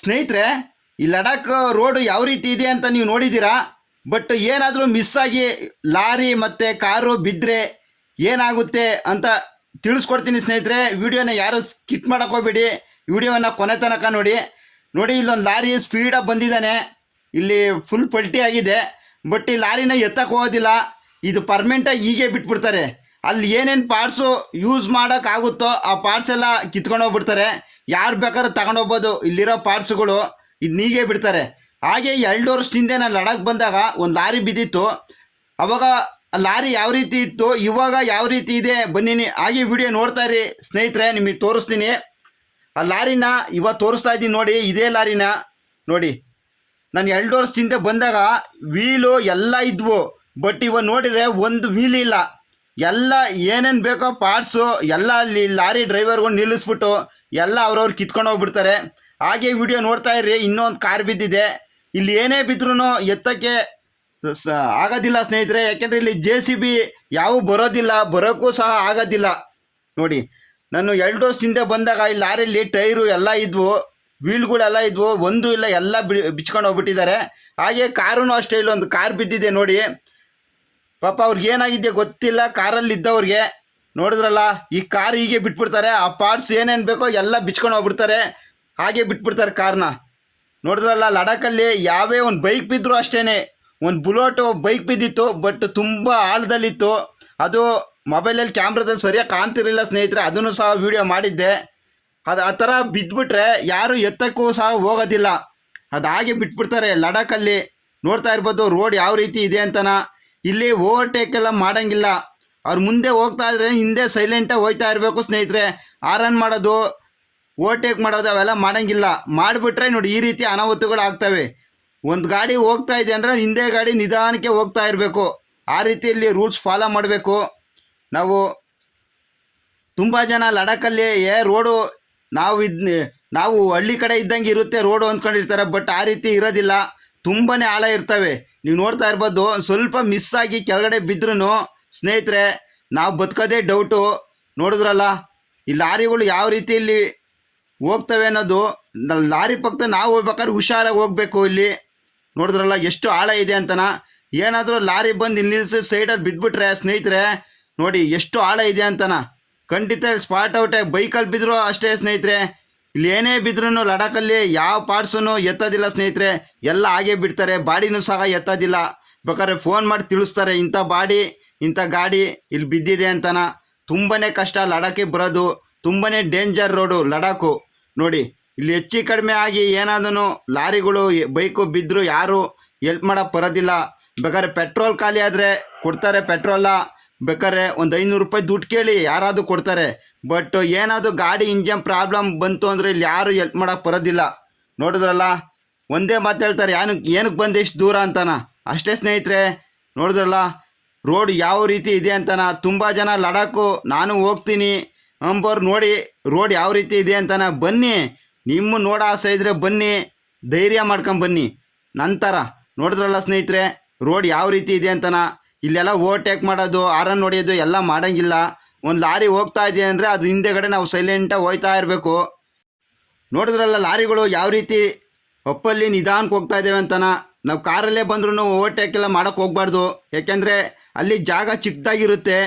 ಸ್ನೇಹಿತರೆ, ಈ ಲಡಾಖ್ ರೋಡ್ ಯಾವ ರೀತಿ ಇದೆ ಅಂತ ನೀವು ನೋಡಿದ್ದೀರಾ? ಬಟ್ ಏನಾದರೂ ಮಿಸ್ ಆಗಿ ಲಾರಿ ಮತ್ತು ಕಾರು ಬಿದ್ದರೆ ಏನಾಗುತ್ತೆ ಅಂತ ತಿಳಿಸ್ಕೊಡ್ತೀನಿ ಸ್ನೇಹಿತರೆ. ವಿಡಿಯೋನ ಯಾರು ಸ್ಕಿಟ್ ಹೋಗ್ಬೇಡಿ. ವಿಡಿಯೋನ ಕೊನೆ ತನಕ ನೋಡಿ. ನೋಡಿ, ಇಲ್ಲೊಂದು ಲಾರಿ ಸ್ಪೀಡಾಗಿ ಬಂದಿದ್ದಾನೆ. ಇಲ್ಲಿ ಫುಲ್ ಪಲ್ಟಿ ಆಗಿದೆ. ಬಟ್ ಈ ಲಾರಿನ ಎತ್ತಕ್ಕೆ ಹೋಗೋದಿಲ್ಲ. ಇದು ಪರ್ಮನೆಂಟಾಗಿ ಹೀಗೆ ಬಿಟ್ಬಿಡ್ತಾರೆ. ಅಲ್ಲಿ ಏನೇನು ಪಾರ್ಟ್ಸು ಯೂಸ್ ಮಾಡೋಕ್ಕಾಗುತ್ತೋ ಆ ಪಾರ್ಟ್ಸ್ ಎಲ್ಲ ಕಿತ್ಕೊಂಡು ಹೋಗ್ಬಿಡ್ತಾರೆ. ಯಾರು ಬೇಕಾದ್ರೂ ತಗೊಂಡೋಗ್ಬೋದು ಇಲ್ಲಿರೋ ಪಾರ್ಟ್ಸ್ಗಳು ಇದು ಹೀಗೆ ಬಿಡ್ತಾರೆ. ಹಾಗೆ ಎರಡು ವರ್ಷದಿಂದ ನಾನು ಲಡಾಖ್ ಬಂದಾಗ ಒಂದು ಲಾರಿ ಬಿದ್ದಿತ್ತು. ಅವಾಗ ಲಾರಿ ಯಾವ ರೀತಿ ಇತ್ತು, ಇವಾಗ ಯಾವ ರೀತಿ ಇದೆ ಬನ್ನಿ ಹಾಗೆ ವಿಡಿಯೋ ನೋಡ್ತಾ ಇರಿ ಸ್ನೇಹಿತರೆ, ನಿಮಗೆ ತೋರಿಸ್ತೀನಿ. ಆ ಲಾರಿನ ಇವಾಗ ತೋರಿಸ್ತಾ ಇದ್ದೀನಿ ನೋಡಿ, ಇದೇ ಲಾರಿನ ನೋಡಿ. ನಾನು ಎರಡು ವರ್ಷದಿಂದ ಬಂದಾಗ ವೀಲು ಎಲ್ಲ ಇದ್ವು. ಬಟ್ ಇವಾಗ ನೋಡಿದರೆ ಒಂದು ವೀಲ್ ಇಲ್ಲ. ಎಲ್ಲ ಏನೇನು ಬೇಕೋ ಪಾರ್ಟ್ಸು ಎಲ್ಲ ಅಲ್ಲಿ ಲಾರಿ ಡ್ರೈವರ್ಗಳು ನಿಲ್ಲಿಸ್ಬಿಟ್ಟು ಎಲ್ಲ ಅವ್ರವ್ರು ಕಿತ್ಕೊಂಡು ಹೋಗ್ಬಿಡ್ತಾರೆ. ಹಾಗೆ ವಿಡಿಯೋ ನೋಡ್ತಾ ಇರ್ರಿ, ಇನ್ನೊಂದು ಕಾರ್ ಬಿದ್ದಿದೆ. ಇಲ್ಲಿ ಏನೇ ಬಿದ್ರೂ ಎತ್ತಕ್ಕೆ ಆಗೋದಿಲ್ಲ ಸ್ನೇಹಿತರೆ. ಯಾಕೆಂದರೆ ಇಲ್ಲಿ ಜೆ ಸಿ ಬಿ ಯಾವೂ ಬರೋದಿಲ್ಲ, ಬರೋಕ್ಕೂ ಸಹ ಆಗೋದಿಲ್ಲ. ನೋಡಿ, ನಾನು ಎರಡು ವರ್ಷ ಹಿಂದೆ ಬಂದಾಗ ಈ ಲಾರಿಯಲ್ಲಿ ಟೈರು ಎಲ್ಲ ಇದ್ವು, ವೀಲ್ಗಳೆಲ್ಲ ಇದ್ವು, ಒಂದು ಇಲ್ಲ ಎಲ್ಲ ಬಿ, ಬಿಚ್ಕೊಂಡು ಹೋಗ್ಬಿಟ್ಟಿದ್ದಾರೆ. ಹಾಗೆ ಕಾರೂ ಅಷ್ಟೇ, ಇಲ್ಲೊಂದು ಕಾರ್ ಬಿದ್ದಿದೆ ನೋಡಿ. ಪಾಪ ಅವ್ರಿಗೆ ಏನಾಗಿದೆ ಗೊತ್ತಿಲ್ಲ, ಕಾರಲ್ಲಿ ಇದ್ದವ್ರಿಗೆ. ನೋಡಿದ್ರಲ್ಲ, ಈ ಕಾರ್ ಹೀಗೆ ಬಿಟ್ಬಿಡ್ತಾರೆ, ಆ ಪಾರ್ಟ್ಸ್ ಏನೇನು ಬೇಕೋ ಎಲ್ಲ ಬಿಚ್ಕೊಂಡು ಹೋಗ್ಬಿಡ್ತಾರೆ. ಹಾಗೆ ಬಿಟ್ಬಿಡ್ತಾರೆ ಕಾರ್ನ. ನೋಡಿದ್ರಲ್ಲ ಲಡಾಖಲ್ಲಿ ಯಾವೇ ಒಂದು ಬೈಕ್ ಬಿದ್ದರೂ ಅಷ್ಟೇ ಒಂದು ಬುಲೋಟು ಬೈಕ್ ಬಿದ್ದಿತ್ತು, ಬಟ್ ತುಂಬ ಆಳದಲ್ಲಿತ್ತು. ಅದು ಮೊಬೈಲಲ್ಲಿ, ಕ್ಯಾಮ್ರಾದಲ್ಲಿ ಸರಿಯಾಗಿ ಕಾಣ್ತಿರಲಿಲ್ಲ ಸ್ನೇಹಿತರೆ, ಅದನ್ನು ಸಹ ವಿಡಿಯೋ ಮಾಡಿದ್ದೆ. ಅದು ಆ ಥರ ಬಿದ್ದುಬಿಟ್ರೆ ಯಾರು ಎತ್ತಕ್ಕೂ ಸಹ ಹೋಗೋದಿಲ್ಲ. ಅದು ಹಾಗೆ ಬಿಟ್ಬಿಡ್ತಾರೆ ಲಡಾಖಲ್ಲಿ ನೋಡ್ತಾ ಇರ್ಬೋದು, ರೋಡ್ ಯಾವ ರೀತಿ ಇದೆ ಅಂತನ. ಇಲ್ಲಿ ಓವರ್ಟೇಕ್ ಎಲ್ಲ ಮಾಡಂಗಿಲ್ಲ. ಅವ್ರು ಮುಂದೆ ಹೋಗ್ತಾ ಇದ್ರೆ ಹಿಂದೆ ಸೈಲೆಂಟಾಗಿ ಹೋಗ್ತಾ ಇರಬೇಕು ಸ್ನೇಹಿತರೆ. ಆರನ್ ಮಾಡೋದು ಓವರ್ಟೇಕ್ ಮಾಡೋದು ಅವೆಲ್ಲ ಮಾಡಂಗಿಲ್ಲ. ಮಾಡಿಬಿಟ್ರೆ ನೋಡಿ ಈ ರೀತಿ ಅನಾಹುತಗಳು ಆಗ್ತವೆ. ಒಂದು ಗಾಡಿ ಹೋಗ್ತಾ ಇದೆ ಅಂದರೆ ಹಿಂದೆ ಗಾಡಿ ನಿಧಾನಕ್ಕೆ ಹೋಗ್ತಾ ಇರಬೇಕು. ಆ ರೀತಿಯಲ್ಲಿ ರೂಲ್ಸ್ ಫಾಲೋ ಮಾಡಬೇಕು. ನಾವು ತುಂಬ ಜನ ಲಡಾಖಲ್ಲಿ ಏ, ರೋಡು ನಾವು ಇದ್ ನಾವು ಹಳ್ಳಿ ಕಡೆ ಇದ್ದಂಗೆ ಇರುತ್ತೆ, ರೋಡು ಅಂದ್ಕೊಂಡಿರ್ತಾರೆ, ಬಟ್ ಆ ರೀತಿ ಇರೋದಿಲ್ಲ. ತುಂಬಾ ಆಳ ಇರ್ತವೆ. ನೀವು ನೋಡ್ತಾ ಇರ್ಬೋದು, ಸ್ವಲ್ಪ ಮಿಸ್ ಆಗಿ ಕೆಳಗಡೆ ಬಿದ್ರೂ ಸ್ನೇಹಿತರೆ, ನಾವು ಬದುಕೋದೇ ಡೌಟು ನೋಡಿದ್ರಲ್ಲ, ಈ ಲಾರಿಗಳು ಯಾವ ರೀತಿಯಲ್ಲಿ ಹೋಗ್ತವೆ ಅನ್ನೋದು ಲಾರಿ ಪಕ್ಕ ನಾವು ಹೋಗ್ಬೇಕಾದ್ರೆ ಹುಷಾರಾಗಿ ಹೋಗ್ಬೇಕು ಇಲ್ಲಿ. ನೋಡಿದ್ರಲ್ಲ, ಎಷ್ಟು ಆಳ ಇದೆ ಅಂತನ. ಏನಾದರೂ ಲಾರಿ ಬಂದು ಇಲ್ಲಿ ನಿಲ್ಲಿಸಿ ಸೈಡಲ್ಲಿ ಬಿದ್ದುಬಿಟ್ರೆ ಸ್ನೇಹಿತರೆ, ನೋಡಿ, ಎಷ್ಟು ಆಳ ಇದೆ ಅಂತನ. ಖಂಡಿತ ಸ್ಪಾಟ್ ಔಟೇ ಬೈಕಲ್ಲಿ ಬಿದ್ದರೂ ಅಷ್ಟೇ, ಸ್ನೇಹಿತರೆ. ಇಲ್ಲಿ ಏನೇ ಬಿದ್ರೂ ಲಡಾಖಲ್ಲಿ ಯಾವ ಪಾರ್ಟ್ಸೂ ಎತ್ತೋದಿಲ್ಲ ಸ್ನೇಹಿತರೆ, ಎಲ್ಲ ಹಾಗೆ ಬಿಡ್ತಾರೆ, ಬಾಡಿನೂ ಸಹ ಎತ್ತೋದಿಲ್ಲ. ಬೇಕಾದ್ರೆ ಫೋನ್ ಮಾಡಿ ತಿಳಿಸ್ತಾರೆ, ಇಂಥ ಬಾಡಿ, ಇಂಥ ಗಾಡಿ ಇಲ್ಲಿ ಬಿದ್ದಿದೆ ಅಂತನ. ತುಂಬಾ ಕಷ್ಟ ಲಡಾಖಿಗೆ ಬರೋದು ತುಂಬಾ ಡೇಂಜರ್ ರೋಡು ಲಡಾಖು ನೋಡಿ, ಇಲ್ಲಿ ಹೆಚ್ಚು ಕಡಿಮೆ ಆಗಿ ಏನಾದರೂ ಲಾರಿಗಳು, ಬೈಕು ಬಿದ್ದರೂ ಯಾರು ಎಲ್ಪ್ ಮಾಡೋಕ್ಕೆ ಬರೋದಿಲ್ಲ. ಬೇಕಾದ್ರೆ ಪೆಟ್ರೋಲ್ ಖಾಲಿ ಆದರೆ ಕೊಡ್ತಾರೆ ಪೆಟ್ರೋಲ ಬೇಕಾದ್ರೆ ಒಂದು ಐನೂರು ರೂಪಾಯಿ ದುಡ್ಡು ಕೇಳಿ ಯಾರಾದರೂ ಕೊಡ್ತಾರೆ. ಬಟ್ ಏನಾದರೂ ಗಾಡಿ ಇಂಜನ್ ಪ್ರಾಬ್ಲಮ್ ಬಂತು ಅಂದರೆ ಇಲ್ಲಿ ಯಾರು ಎಲ್ಪ್ ಮಾಡೋಕೆ ಬರೋದಿಲ್ಲ. ನೋಡಿದ್ರಲ್ಲ? ಒಂದೇ ಮಾತು ಹೇಳ್ತಾರೆ ಏನಕ್ಕೆ ಏನಕ್ಕೆ ಬಂದೆ ಇಷ್ಟು ದೂರ ಅಂತಾನ? ಅಷ್ಟೇ ಸ್ನೇಹಿತರೆ, ನೋಡಿದ್ರಲ್ಲ? ರೋಡ್ ಯಾವ ರೀತಿ ಇದೆ ಅಂತಾನ? ತುಂಬ ಜನ ಲಡಾಖು, ನಾನು ಹೋಗ್ತೀನಿ. ಅಂಬೋರು ನೋಡಿ ರೋಡ್ ಯಾವ ರೀತಿ ಇದೆ ಅಂತಾನ? ಬನ್ನಿ. ನಿಮ್ಮ ನೋಡ ಆಸೆ ಇದ್ರೆ ಬನ್ನಿ. ಧೈರ್ಯ ಮಾಡ್ಕೊಂಡು ಬನ್ನಿ. ನಂತರ, ನೋಡಿದ್ರಲ್ಲ ಸ್ನೇಹಿತರೆ ರೋಡ್ ಯಾವ ರೀತಿ ಇದೆ ಅಂತನ? ಇಲ್ಲೆಲ್ಲ ಓವರ್ಟೇಕ್ ಮಾಡೋದು ಆರನ್ ಹೊಡೆಯೋದು ಎಲ್ಲ ಮಾಡೋಂಗಿಲ್ಲ. ಒಂದು ಲಾರಿ ಹೋಗ್ತಾ ಇದೆ ಅಂದರೆ ಅದು ಹಿಂದೆಗಡೆ ನಾವು ಸೈಲೆಂಟಾಗಿ ಹೋಗ್ತಾ ಇರಬೇಕು. ನೋಡಿದ್ರಲ್ಲ ಲಾರಿಗಳು ಯಾವ ರೀತಿ ಒಪ್ಪಲ್ಲಿ ನಿಧಾನಕ್ಕೆ ಹೋಗ್ತಾ ಇದ್ದೇವೆ ಅಂತನ. ನಾವು ಕಾರಲ್ಲೇ ಬಂದ್ರೂ ಓವರ್ಟೇಕ್ ಎಲ್ಲ ಮಾಡೋಕ್ಕೆ ಹೋಗ್ಬಾರ್ದು. ಯಾಕೆಂದರೆ ಅಲ್ಲಿ ಜಾಗ ಚಿಕ್ಕದಾಗಿರುತ್ತೆ.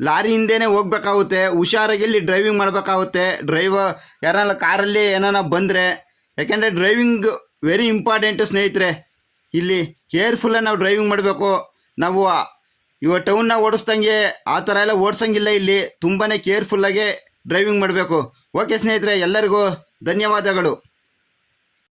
ಲಾರಿ ಹಿಂದೆನೇ ಹೋಗ್ಬೇಕಾಗುತ್ತೆ. ಹುಷಾರಾಗಿ ಇಲ್ಲಿ ಡ್ರೈವಿಂಗ್ ಮಾಡಬೇಕಾಗುತ್ತೆ. ಡ್ರೈವರ್ ಯಾರಲ್ಲ ಕಾರಲ್ಲಿ ಏನಾರ ಬಂದರೆ. ಯಾಕೆಂದರೆ ಡ್ರೈವಿಂಗ್ ವೆರಿ ಇಂಪಾರ್ಟೆಂಟು ಸ್ನೇಹಿತರೆ. ಇಲ್ಲಿ ಕೇರ್ಫುಲ್ಲಾಗಿ ನಾವು ಡ್ರೈವಿಂಗ್ ಮಾಡಬೇಕು. ನಾವು ಇವಾಗ ಟೌನ್ನ ಓಡಿಸ್ದಂಗೆ ಆ ಥರ ಎಲ್ಲ ಓಡಿಸಂಗಿಲ್ಲ ಇಲ್ಲಿ. ತುಂಬಾ ಕೇರ್ಫುಲ್ಲಾಗೆ ಡ್ರೈವಿಂಗ್ ಮಾಡಬೇಕು. ಓಕೆ ಸ್ನೇಹಿತರೆ, ಎಲ್ಲರಿಗೂ ಧನ್ಯವಾದಗಳು.